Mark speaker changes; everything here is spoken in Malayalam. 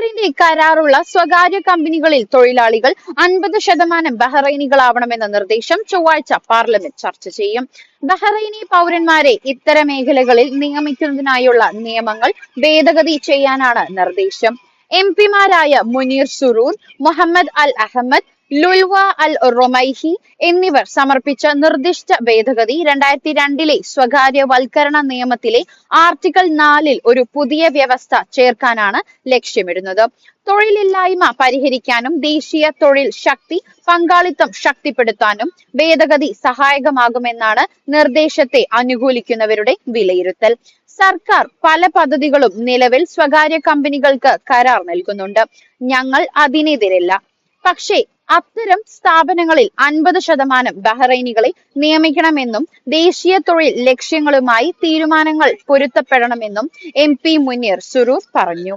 Speaker 1: സർക്കാരിന്റെ കരാറുള്ള സ്വകാര്യ കമ്പനികളിൽ തൊഴിലാളികൾ അൻപത് ശതമാനം ബഹ്റൈനികളാവണമെന്ന നിർദ്ദേശം ചൊവ്വാഴ്ച പാർലമെന്റ് ചർച്ച ചെയ്യും. ബഹ്റൈനി പൗരന്മാരെ ഇത്തരം മേഖലകളിൽ നിയമിക്കുന്നതിനായുള്ള നിയമങ്ങൾ ഭേദഗതി ചെയ്യാനാണ് നിർദ്ദേശം. എം പിമാരായ Munir Surur Mohammed Al Ahmed Lulwa Al Romaihi എന്നിവർ സമർപ്പിച്ച നിർദ്ദിഷ്ട ഭേദഗതി രണ്ടായിരത്തി രണ്ടിലെ സ്വകാര്യവൽക്കരണ നിയമത്തിലെ ആർട്ടിക്കിൾ നാലിൽ ഒരു പുതിയ വ്യവസ്ഥ ചേർക്കാനാണ് ലക്ഷ്യമിടുന്നത്. തൊഴിലില്ലായ്മ പരിഹരിക്കാനും ദേശീയ തൊഴിൽ ശക്തി പങ്കാളിത്തം ശക്തിപ്പെടുത്താനും ഭേദഗതി സഹായകമാകുമെന്നാണ് നിർദ്ദേശത്തെ അനുകൂലിക്കുന്നവരുടെ വിലയിരുത്തൽ. സർക്കാർ പല പദ്ധതികളും നിലവിൽ സ്വകാര്യ കമ്പനികൾക്ക് കരാർ നൽകുന്നുണ്ട്. ഞങ്ങൾ അതിനെതിരല്ല. പക്ഷേ അത്തരം സ്ഥാപനങ്ങളിൽ അൻപത് ശതമാനം ബഹ്റൈനികളെ നിയമിക്കണമെന്നും ദേശീയ തൊഴിൽ ലക്ഷ്യങ്ങളുമായി തീരുമാനങ്ങൾ പൊരുത്തപ്പെടണമെന്നും എം പി മുനീർ സുരൂർ പറഞ്ഞു.